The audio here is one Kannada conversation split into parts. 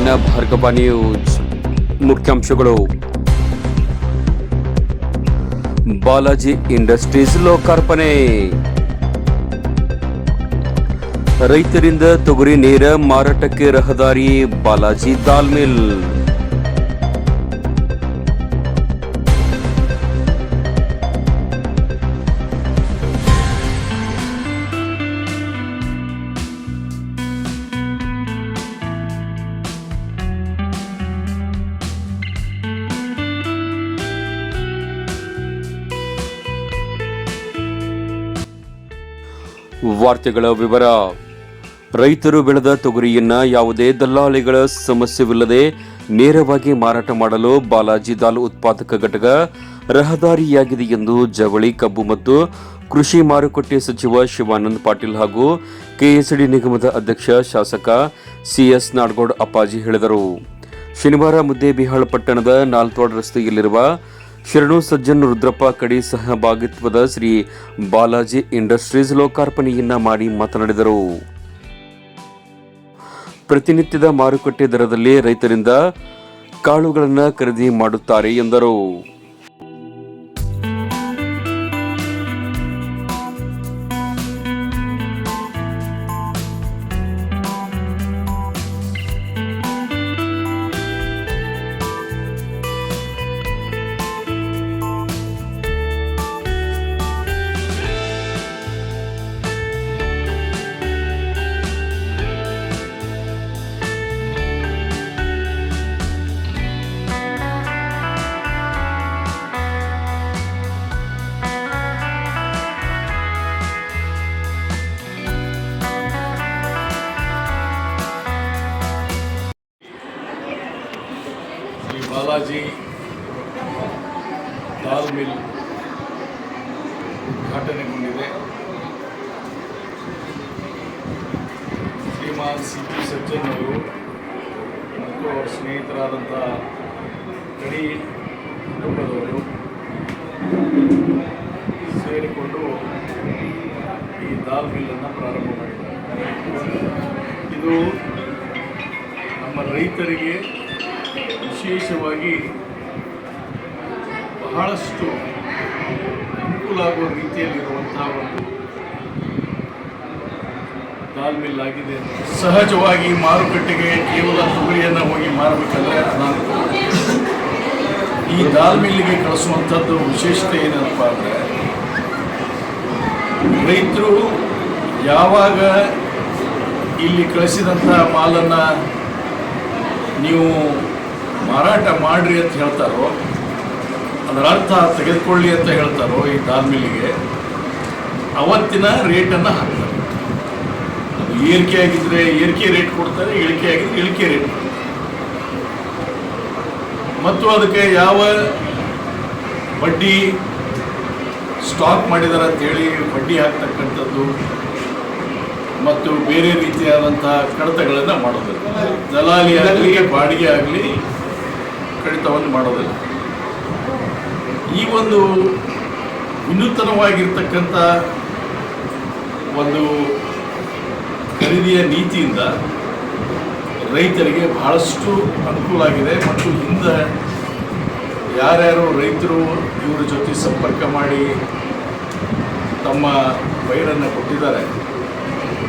ಎನ್ ಭಾರ್ಗವ ನ್ಯೂಸ್ ಮುಖ್ಯಾಂಶಗಳು. ಬಾಲಾಜಿ ಇಂಡಸ್ಟ್ರೀಸ್ ಲೋಕಾರ್ಪಣೆ. ರೈತರಿಂದ ತೊಗರಿ ನೇರ ಮಾರಾಟಕ್ಕೆ ರಹದಾರಿ ಬಾಲಾಜಿ ದಾಲ್ ವಾರ್ತೆಗಳ ವಿವರ. ರೈತರು ಬೆಳೆದ ತೊಗರಿಯನ್ನ ಯಾವುದೇ ದಲ್ಲಾಳಿಗಳ ಸಮಸ್ಯೆವಿಲ್ಲದೆ ನೇರವಾಗಿ ಮಾರಾಟ ಮಾಡಲು ಬಾಲಾಜಿ ದಾಲ್ ಉತ್ಪಾದಕ ಘಟಕ ರಹದಾರಿಯಾಗಿದೆ ಎಂದು ಜವಳಿ ಕಬ್ಬು ಮತ್ತು ಕೃಷಿ ಮಾರುಕಟ್ಟೆ ಸಚಿವ ಶಿವಾನಂದ ಪಾಟೀಲ್ ಹಾಗೂ ಕೆಎಸ್ಡಿ ನಿಗಮದ ಅಧ್ಯಕ್ಷ ಶಾಸಕ ಸಿಎಸ್ ನಾಡಗೌಡ ಅಪ್ಪಾಜಿ ಹೇಳಿದರು. ಶನಿವಾರ ಮುದ್ದೇಬಿಹಾಳ ಪಟ್ಟಣದ ನಾಲ್ತೋಡ್ ರಸ್ತೆಯಲ್ಲಿರುವ ಶರಣು ಸಜ್ಜನ್ ರುದ್ರಪ್ಪ ಕಡಿ ಸಹಭಾಗಿತ್ವದ ಶ್ರೀ ಬಾಲಾಜಿ ಇಂಡಸ್ಟ್ರೀಸ್ ಲೋಕಾರ್ಪಣೆಯನ್ನ ಮಾಡಿ ಮಾತನಾಡಿದರು. ಪ್ರತಿನಿತ್ಯದ ಮಾರುಕಟ್ಟೆ ದರದಲ್ಲಿ ರೈತರಿಂದ ಕಾಳುಗಳನ್ನು ಖರೀದಿ ಮಾಡುತ್ತಾರೆ ಎಂದರು. ಬಾಲಾಜಿ, ದಾಲ್ ಮಿಲ್ ಉದ್ಘಾಟನೆಗೊಂಡಿದೆ. ಶ್ರೀಮಾನ್ ಸಿ ಪಿ ಸಜ್ಜನ್ ಅವರು ಮತ್ತು ಅವರ ಸ್ನೇಹಿತರಾದಂಥ ಗಡಿ ಕುಟುಂಬದವರು ಸೇರಿಕೊಂಡು ಈ ದಾಲ್ ಮಿಲ್ಲನ್ನು ಪ್ರಾರಂಭ ಮಾಡಿದ್ದಾರೆ. ಇದು ನಮ್ಮ ರೈತರಿಗೆ ವಿಶೇಷವಾಗಿ ಬಹಳಷ್ಟು ಅನುಕೂಲ ಆಗುವ ರೀತಿಯಲ್ಲಿರುವಂತಹ ಒಂದು ದಾಲ್ ಮಿಲ್ ಆಗಿದೆ. ಸಹಜವಾಗಿ ಮಾರುಕಟ್ಟೆಗೆ ಕೇವಲ ತೊಗರಿಯನ್ನು ಹೋಗಿ ಮಾರಬೇಕಂದ್ರೆ ಅನಾನುಕೂಲ ಈ ದಾಲ್ ಮಿಲ್ಲಿಗೆ ಕಳಿಸುವಂಥದ್ದು ವಿಶೇಷತೆ ಏನಪ್ಪ ಅಂದರೆ, ರೈತರು ಯಾವಾಗ ಇಲ್ಲಿ ಕಳಿಸಿದಂಥ ಮಾಲನ್ನು ನೀವು ಮಾರಾಟ ಮಾಡ್ರಿ ಅಂತ ಹೇಳ್ತಾರೋ, ಅದರ ಅರ್ಥ ತೆಗೆದುಕೊಳ್ಳಿ ಅಂತ ಹೇಳ್ತಾರೋ ಈ ಮಿಲ್ಲಿಗೆ ಅವತ್ತಿನ ರೇಟನ್ನು ಹಾಕ್ತಾರೆ. ಅದು ಏರಿಕೆ ಆಗಿದ್ರೆ ಏರಿಕೆ ರೇಟ್ ಕೊಡ್ತಾರೆ, ಇಳಿಕೆ ಆಗಿದ್ರೆ ಇಳಿಕೆ ರೇಟ್ ಮತ್ತು ಅದಕ್ಕೆ ಯಾವ ಬಡ್ಡಿ ಸ್ಟಾಕ್ ಮಾಡಿದಾರೆ ಅಂತೇಳಿ ಬಡ್ಡಿ ಹಾಕ್ತಕ್ಕಂಥದ್ದು ಮತ್ತು ಬೇರೆ ರೀತಿಯಾದಂಥ ಕಡತಗಳನ್ನು ಮಾಡೋದು. ದಲಾಲಿ ಬಾಡಿಗೆ ಆಗಲಿ ಕಡಿತವನ್ನು ಮಾಡೋದಿಲ್ಲ. ಈ ಒಂದು ವಿನೂತನವಾಗಿರ್ತಕ್ಕಂಥ ಒಂದು ಖರೀದಿಯ ನೀತಿಯಿಂದ ರೈತರಿಗೆ ಬಹಳಷ್ಟು ಅನುಕೂಲ ಆಗಿದೆ ಮತ್ತು ಹಿಂದೆ ಯಾರ್ಯಾರು ರೈತರು ಇವರ ಜೊತೆ ಸಂಪರ್ಕ ಮಾಡಿ ತಮ್ಮ ಪೈರನ್ನು ಕೊಟ್ಟಿದ್ದಾರೆ,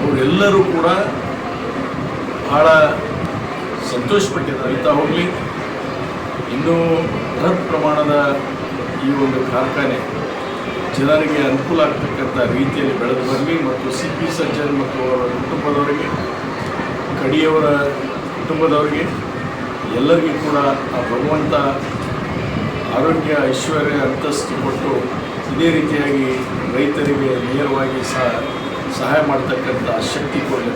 ಅವರೆಲ್ಲರೂ ಕೂಡ ಬಹಳ ಸಂತೋಷಪಟ್ಟಿದ್ದಾರೆ. ಅಂತ ಹೋಗಲಿ. ಇನ್ನೂ ಬೃಹತ್ ಪ್ರಮಾಣದ ಈ ಒಂದು ಕಾರ್ಖಾನೆ ಜನರಿಗೆ ಅನುಕೂಲ ಆಗ್ತಕ್ಕಂಥ ರೀತಿಯಲ್ಲಿ ಬೆಳೆದು ಬರಲಿ ಮತ್ತು ಸಿ ಪಿ ಸಜ್ಜನ್ ಮತ್ತು ಅವರ ಕುಟುಂಬದವರಿಗೆ, ಕಡಿಯವರ ಕುಟುಂಬದವರಿಗೆ, ಎಲ್ಲರಿಗೂ ಕೂಡ ಆ ಭಗವಂತ ಆರೋಗ್ಯ, ಐಶ್ವರ್ಯ, ಅಂತಸ್ತು ಕೊಟ್ಟು ಇದೇ ರೀತಿಯಾಗಿ ರೈತರಿಗೆ ನೇರವಾಗಿ ಸಹ ಸಹಾಯ ಮಾಡ್ತಕ್ಕಂಥ ಶಕ್ತಿ ಕೊಡಲಿ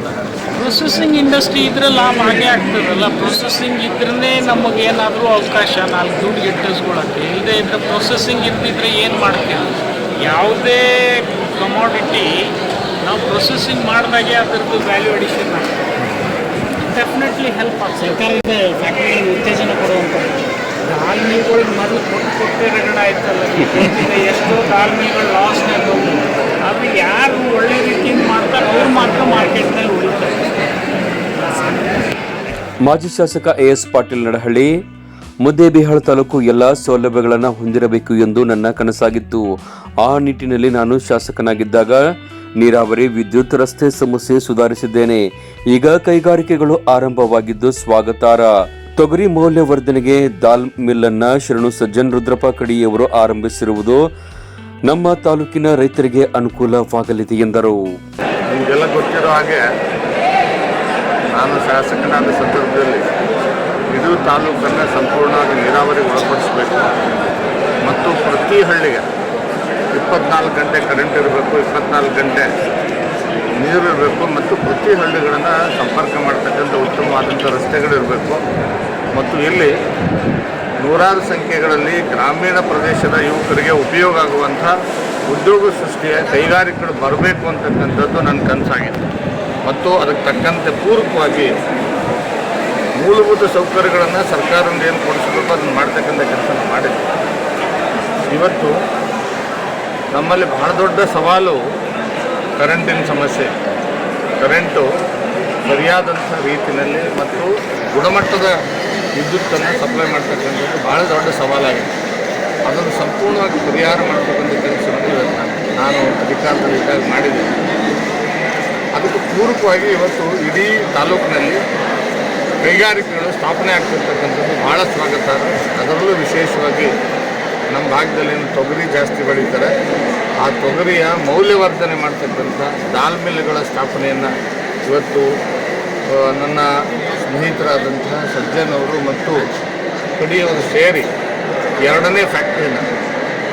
ಪ್ರೊಸೆಸಿಂಗ್ ಇಂಡಸ್ಟ್ರಿ ಇದ್ರೆ ಲಾಭ ಹಾಗೆ ಆಗ್ತದಲ್ಲ. ಪ್ರೊಸೆಸಿಂಗ್ ಇದ್ರೇ ನಮಗೆ ಏನಾದರೂ ಅವಕಾಶ ನಾಲ್ಕು ದುಡ್ಡು ಗಿಟ್ಟಿಸ್ಕೊಳ್ಳೋಕ್ಕೆ ಇಲ್ಲದೆ ಇದ್ರೆ ಪ್ರೊಸೆಸಿಂಗ್ ಇದ್ದಿದ್ರೆ ಏನು ಮಾಡ್ತೀವಿ ಯಾವುದೇ ಕಮಾಡಿಟಿ ನಾವು ಪ್ರೊಸೆಸಿಂಗ್ ಮಾಡಿದಾಗೆ ಅದರದ್ದು ವ್ಯಾಲ್ಯೂ ಅಡಿಷನ್ ಆಗ್ತದೆ ಡೆಫಿನೆಟ್ಲಿ ಹೆಲ್ಪ್ ಆಗ್ತದೆ. ಸರ್ಕಾರದ ಫ್ಯಾಕ್ಟ್ರಿಗಳಿಗೆ ಉತ್ತೇಜನ ಕೊಡುವಂಥದ್ದು ದಾಲ್ ಮಿಲ್ಗಳಿಗೆ ಮೊದಲು ಕೊಟ್ಟು ಕೊಟ್ಟೆ ರಗಡ ಆಯ್ತಲ್ಲ. ಈಗ ಎಷ್ಟೋ ಲಾಸ್ಟ್ ಮಿಲ್ಗಳು ಮಾಜಿ ಶಾಸಕ ಎಎಸ್ ಪಾಟೀಲ್ ನಡಹಳ್ಳಿ, ಮುದ್ದೇಬಿಹಾಳ ತಾಲೂಕು ಎಲ್ಲ ಸೌಲಭ್ಯಗಳನ್ನು ಹೊಂದಿರಬೇಕು ಎಂದು ನನ್ನ ಕನಸಾಗಿತ್ತು. ಆ ನಿಟ್ಟಿನಲ್ಲಿ ನಾನು ಶಾಸಕನಾಗಿದ್ದಾಗ ನೀರಾವರಿ, ವಿದ್ಯುತ್, ರಸ್ತೆ ಸಮಸ್ಯೆ ಸುಧಾರಿಸಿದ್ದೇನೆ. ಈಗ ಕೈಗಾರಿಕೆಗಳು ಆರಂಭವಾಗಿದ್ದು ಸ್ವಾಗತಾರ. ತೊಗರಿ ಮೌಲ್ಯವರ್ಧನೆಗೆ ದಾಲ್ ಮಿಲ್ ಅನ್ನ ಶರಣು ಸಜ್ಜನ್ ರುದ್ರಪ್ಪ ಕಡಿಯವರು ಆರಂಭಿಸಿರುವುದು ನಮ್ಮ ತಾಲೂಕಿನ ರೈತರಿಗೆ ಅನುಕೂಲವಾಗಲಿದೆ ಎಂದರು. ನಾನು ಶಾಸಕನಾದ ಸಂದರ್ಭದಲ್ಲಿ ಇದು ತಾಲೂಕನ್ನು ಸಂಪೂರ್ಣವಾಗಿ ನೀರಾವರಿಗೆ ಒಳಪಡಿಸಬೇಕು. ಮತ್ತು ಪ್ರತಿ ಹಳ್ಳಿಗೆ ಇಪ್ಪತ್ನಾಲ್ಕು ಗಂಟೆ ಕರೆಂಟ್ ಇರಬೇಕು, ಇಪ್ಪತ್ನಾಲ್ಕು ಗಂಟೆ ನೀರು ಇರಬೇಕು ಮತ್ತು ಪ್ರತಿ ಹಳ್ಳಿಗಳನ್ನು ಸಂಪರ್ಕ ಮಾಡ್ತಕ್ಕಂಥ ಉತ್ತಮವಾದಂಥ ರಸ್ತೆಗಳಿರಬೇಕು ಮತ್ತು ಇಲ್ಲಿ ನೂರಾರು ಸಂಖ್ಯೆಗಳಲ್ಲಿ ಗ್ರಾಮೀಣ ಪ್ರದೇಶದ ಯುವಕರಿಗೆ ಉಪಯೋಗ ಆಗುವಂಥ ಉದ್ಯೋಗ ಸೃಷ್ಟಿಯ ಕೈಗಾರಿಕೆಗಳು ಬರಬೇಕು ಅಂತಕ್ಕಂಥದ್ದು ನನ್ನ ಕನಸಾಗಿದೆ. ಮತ್ತು ಅದಕ್ಕೆ ತಕ್ಕಂತೆ ಪೂರಕವಾಗಿ ಮೂಲಭೂತ ಸೌಕರ್ಯಗಳನ್ನು ಸರ್ಕಾರದಿಂದ ಏನು ಕೊಡಿಸಬೇಕು ಅದನ್ನು ಮಾಡ್ತಕ್ಕಂಥ ಕೆಲಸ ಮಾಡಿದೆ ಇವತ್ತು ನಮ್ಮಲ್ಲಿ ಬಹಳ ದೊಡ್ಡ ಸವಾಲು ಕರೆಂಟಿನ ಸಮಸ್ಯೆ. ಕರೆಂಟು ಸರಿಯಾದಂಥ ರೀತಿಯಲ್ಲಿ ಮತ್ತು ಗುಣಮಟ್ಟದ ವಿದ್ಯುತ್ತನ್ನು ಸಪ್ಲೈ ಮಾಡ್ತಕ್ಕಂಥದ್ದು ಭಾಳ ದೊಡ್ಡ ಸವಾಲಾಗಿದೆ. ಅದನ್ನು ಸಂಪೂರ್ಣವಾಗಿ ಪರಿಹಾರ ಮಾಡ್ತಕ್ಕಂಥ ಕೆಲಸವನ್ನು ಇವತ್ತು ನಾನು- ಅಧಿಕಾರದಲ್ಲಿ ಇದ್ದಾಗ ಮಾಡಿದ್ದೇನೆ ಅದಕ್ಕೆ ಪೂರಕವಾಗಿ ಇವತ್ತು ಇಡೀ ತಾಲೂಕಿನಲ್ಲಿ ಕೈಗಾರಿಕೆಗಳು ಸ್ಥಾಪನೆ ಆಗ್ತಿರ್ತಕ್ಕಂಥದ್ದು ಭಾಳ ಸ್ವಾಗತ. ಅದರಲ್ಲೂ ವಿಶೇಷವಾಗಿ ನಮ್ಮ ಭಾಗದಲ್ಲಿ ತೊಗರಿ ಜಾಸ್ತಿ ಬೆಳೀತಾರೆ. ಆ ತೊಗರಿಯ ಮೌಲ್ಯವರ್ಧನೆ ಮಾಡ್ತಕ್ಕಂಥ ದಾಲ್ ಮಿಲ್ಗಳ ಸ್ಥಾಪನೆಯನ್ನು ಇವತ್ತು ನನ್ನ ಸ್ನೇಹಿತರಾದಂತಹ ಸಜ್ಜನ್ ಅವರು ಮತ್ತು ಕಡಿಯವರು ಸೇರಿ ಎರಡನೇ ಫ್ಯಾಕ್ಟ್ರಿನ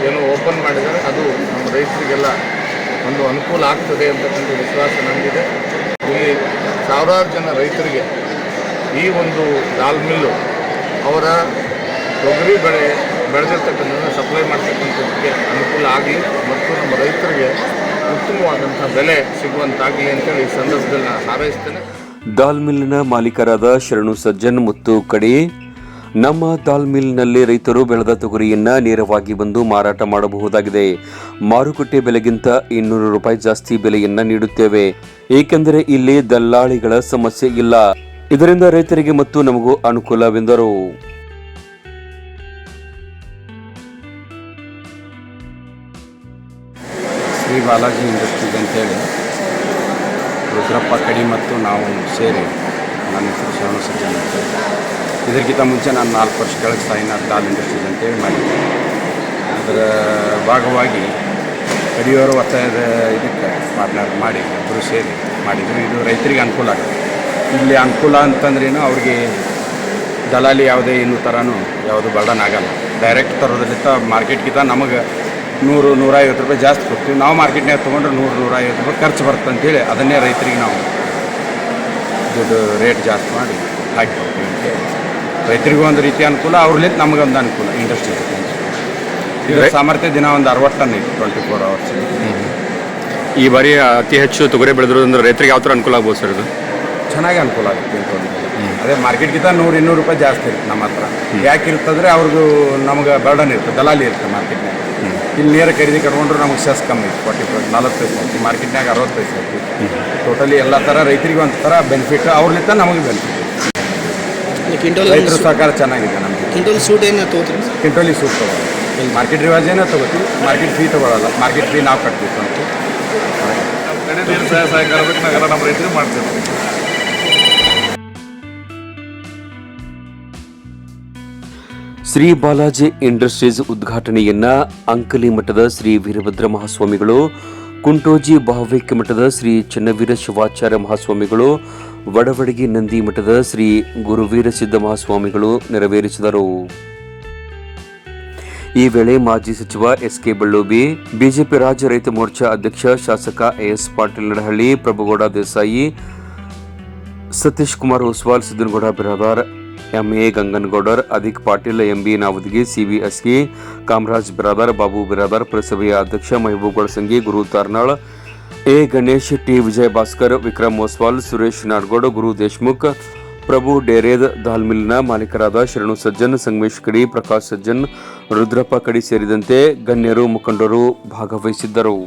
ಏನು ಓಪನ್ ಮಾಡಿದರೆ ಅದು ನಮ್ಮ ರೈತರಿಗೆಲ್ಲ ಒಂದು ಅನುಕೂಲ ಆಗ್ತದೆ ಅಂತಕ್ಕಂಥ ವಿಶ್ವಾಸ ನನಗಿದೆ ಇಲ್ಲಿ ಸಾವಿರಾರು ಜನ ರೈತರಿಗೆ ಈ ಒಂದು ದಾಲ್ ಮಿಲ್ಲು ಅವರ ತೊಗರಿ ಬೆಳೆ ಬೆಳೆದಿರ್ತಕ್ಕಂಥದ್ದನ್ನು ಸಪ್ಲೈ ಮಾಡ್ತಕ್ಕಂಥದ್ದಕ್ಕೆ ಅನುಕೂಲ ಆಗಲಿ ಮತ್ತು ನಮ್ಮ ರೈತರಿಗೆ ಉತ್ತಮವಾದಂಥ ಬೆಲೆ ಸಿಗುವಂತಾಗಲಿ ಅಂತೇಳಿ ಈ ಸಂದರ್ಭದಲ್ಲಿ ನಾನು ಹಾರೈಸ್ತೇನೆ. ದಾಲ್ ಮಿಲ್ನ ಮಾಲೀಕರಾದ ಶರಣು ಸಜ್ಜನ್ ಮತ್ತು ಕಡಿ ನಮ್ಮ ದಾಲ್ ಮಿಲ್ನಲ್ಲಿ ರೈತರು ಬೆಳೆದ ತೊಗರಿಯನ್ನ ನೇರವಾಗಿ ಬಂದು ಮಾರಾಟ ಮಾಡಬಹುದಾಗಿದೆ. ಮಾರುಕಟ್ಟೆ ಬೆಲೆಗಿಂತ ಇನ್ನೂರು ರೂಪಾಯಿ ಜಾಸ್ತಿ ಬೆಲೆಯನ್ನ ನೀಡುತ್ತೇವೆ. ಏಕೆಂದರೆ ಇಲ್ಲಿ ದಲ್ಲಾಳಿಗಳ ಸಮಸ್ಯೆ ಇಲ್ಲ. ಇದರಿಂದ ರೈತರಿಗೆ ಮತ್ತು ನಮಗೂ ಅನುಕೂಲವೆಂದರು. ಶ್ರೀ ಬಾಲಾಜಿ ಇಂಡಸ್ಟ್ರೀಸ್ ಅಂತೇಳಿ ರುದ್ರಪ್ಪ ಕಡಿ ಮತ್ತು ನಾವು ಸೇರಿ ನನ್ನ ಹೆಸರು ಇದಕ್ಕಿಂತ ಮುಂಚೆ ನಾನು ನಾಲ್ಕು ವರ್ಷ ಕೆಳಗೆ ಸಾಯಿನಾಥ್ ದಾಲ್ ಇಂಡಸ್ಟ್ರೀಸ್ ಅಂತೇಳಿ ಮಾಡಿದ್ದೆ. ಅದರ ಭಾಗವಾಗಿ ಕಡಿಯೋರು ಒತ್ತಾಯದ ಇದಕ್ಕೆ ಪಾರ್ಟ್ನರ್ ಮಾಡಿ ಇಬ್ಬರು ಸೇರಿ ಮಾಡಿದ್ರು. ಇದು ರೈತರಿಗೆ ಅನುಕೂಲ ಆಗುತ್ತೆ. ಇಲ್ಲಿ ಅನುಕೂಲ ಅಂತಂದ್ರೇನು ಅವ್ರಿಗೆ ದಲಾಲಿ ಯಾವುದೇ ಇನ್ನೂ ಥರನೂ ಯಾವುದು ಬರ್ಡನ್ ಆಗಲ್ಲ. ಡೈರೆಕ್ಟ್ ತರೋದ್ರಿಂದ ಮಾರ್ಕೆಟ್ಗಿಂತ ನಮಗೆ ನೂರು, ನೂರೈವತ್ತು ರೂಪಾಯಿ ಜಾಸ್ತಿ ಕೊಡ್ತೀವಿ. ನಾವು ಮಾರ್ಕೆಟ್ನಾಗ ತೊಗೊಂಡ್ರೆ ನೂರು, ನೂರೈವತ್ತು ರೂಪಾಯಿ ಖರ್ಚು ಬರುತ್ತೆ ಅಂತೇಳಿ ಅದನ್ನೇ ರೈತರಿಗೆ ನಾವು ದುಡ್ಡು ರೇಟ್ ಜಾಸ್ತಿ ಮಾಡಿ ಹಾಕಿ ಕೊಡ್ತೀವಿ ಅಂತೇಳಿ. ರೈತರಿಗೂ ಒಂದು ರೀತಿ ಅನುಕೂಲ ಅವ್ರಲಿಂದ ನಮಗೊಂದು ಅನುಕೂಲ ಇಂಡಸ್ಟ್ರಿ ಇದರ ಸಾಮರ್ಥ್ಯ ದಿನ ಒಂದು ಅರವತ್ತು ಟನ್ ಐತಿ ಟ್ವೆಂಟಿ ಫೋರ್ ಅವರ್ಸ್ ಈ ಬಾರಿ ಅತಿ ಹೆಚ್ಚು ತೊಗರಿ ಬೆಳೆದಿರೋದ್ರಿಂದ ರೈತರಿಗೆ ಯಾವ ಥರ ಅನುಕೂಲ ಆಗ್ಬೋದು ಸರ್ ಇದು? ಚೆನ್ನಾಗಿ ಅನುಕೂಲ ಆಗುತ್ತೆ ಅದೇ ಮಾರ್ಕೆಟ್ಗಿಂತ ನೂರು ಇನ್ನೂರು ರೂಪಾಯಿ ಜಾಸ್ತಿ ಇರುತ್ತೆ ನಮ್ಮ ಹತ್ರ. ಯಾಕೆ ಇರ್ತಂದ್ರೆ ಅವ್ರದ್ದು ನಮಗೆ ಬರ್ಡನ್ ಇರುತ್ತೆ ದಲಾಲಿ ಇರುತ್ತೆ ಮಾರ್ಕೆಟ್ನಾಗ ಇಲ್ಲಿ ನೇರ ಖರೀದಿ ಕಟ್ಕೊಂಡ್ರೆ ನಮಗೆ ಸೆಸ್ ಕಮ್ಮಿ ಐತಿ ಫಾರ್ಟಿ ಫೈವ್ ನಲ್ವತ್ತು ಪೈಸೆ ಐತಿ ಮಾರ್ಕೆಟ್ನಾಗ ಅರವತ್ತು ಪೈಸೆ ಐತಿ ಟೋಟಲಿ ಎಲ್ಲ ಥರ ರೈತರಿಗೆ ಒಂಥರ ಥರ ಬೆನಿಫಿಟ್ ಅವ್ರಲಿಂದ ನಮಗೆ ಬೆನಿಫಿಟ್ ಕ್ವಿಂಟಲ್ ರೈತರ ಸಹಕಾರ ಚೆನ್ನಾಗಿದೆ ನಮಗೆ. ಕ್ವಿಂಟಲ್ ಸೂಟ್ ಏನು ತಗೋತೀರಿ? ಕ್ವಿಂಟೋಲಿ ಸೂಟ್ ತೊಗೊಳ್ಳೋದು ಮಾರ್ಕೆಟ್ ರಿವಾಜ್ ಏನೋ ತೊಗೋತೀವಿ. ಮಾರ್ಕೆಟ್ ಫೀ ತೊಗೊಳಲ್ಲ. ಮಾರ್ಕೆಟ್ ಫೀ ನಾವು ಕಟ್ಬೇಕು ಅಂತ. ಸಹಾಯ ಸಹಕಾರ ಬೇಕು ನಾವೆಲ್ಲ ನಮ್ಮ ರೈತರಿಗೆ ಮಾಡ್ತೀವಿ ಶ್ರೀ ಬಾಲಾಜಿ ಇಂಡಸ್ಟ್ರೀಸ್ ಉದ್ಘಾಟನೆಯನ್ನ ಅಂಕಲಿ ಮಠದ ಶ್ರೀ ವೀರಭದ್ರ ಮಹಾಸ್ವಾಮಿಗಳು ಕುಂಟೋಜಿ ಭಾವೈಕ್ಯ ಮಠದ ಶ್ರೀ ಚನ್ನವೀರ ಶಿವಾಚಾರ್ಯ ಮಹಾಸ್ವಾಮಿಗಳು ವಡವಡಗಿ ನಂದಿ ಮಠದ ಶ್ರೀ ಗುರುವೀರ ಸಿದ್ಧ ಮಹಾಸ್ವಾಮಿಗಳು ನೆರವೇರಿಸಿದರು. ಈ ವೇಳೆ ಮಾಜಿ ಸಚಿವ ಎಸ್ ಕೆ ಬಳ್ಳೋಬಿ ಬಿಜೆಪಿ ರಾಜ್ಯ ರೈತ ಮೋರ್ಚಾ ಅಧ್ಯಕ್ಷ ಶಾಸಕ S Patil Nadahalli, Prabhugouda Desai Satish Kumar Uswal Siddanagouda Biradar, M A Ganganagoudar, Adhik Patil, M B Navadagi, C V Aski Kamaraj Biradar, Babu Biradar, ಪುರಸಭೆಯ ಅಧ್ಯಕ್ಷ ಮೆಹಬೂಬ್ ಸಂಗಿ ಗುರು ತಾರ್ನಾಳ್ ಎ ಗಣೇಶ್, ಟಿ ವಿಜಯ್ ಭಾಸ್ಕರ್ ವಿಕ್ರಮ್ ಓಸ್ವಾಲ್, ಸುರೇಶ್ ನಾಡ್ಗೋಡ್, ಗುರು ದೇಶ್ಮುಖ್, ಪ್ರಭು ಡೇರೇದ್ ದಾಲ್ಮಿಲ್ನ ಮಾಲೀಕರಾದ ಶರಣು ಸಜ್ಜನ್, ಸಂಗಮೇಶ್ ಕಡಿ, ಪ್ರಕಾಶ್ ಸಜ್ಜನ್, ರುದ್ರಪ್ಪ ಕಡಿ ಸೇರಿದಂತೆ ಗಣ್ಯರು ಮುಖಂಡರು ಭಾಗವಹಿಸಿದ್ದರು.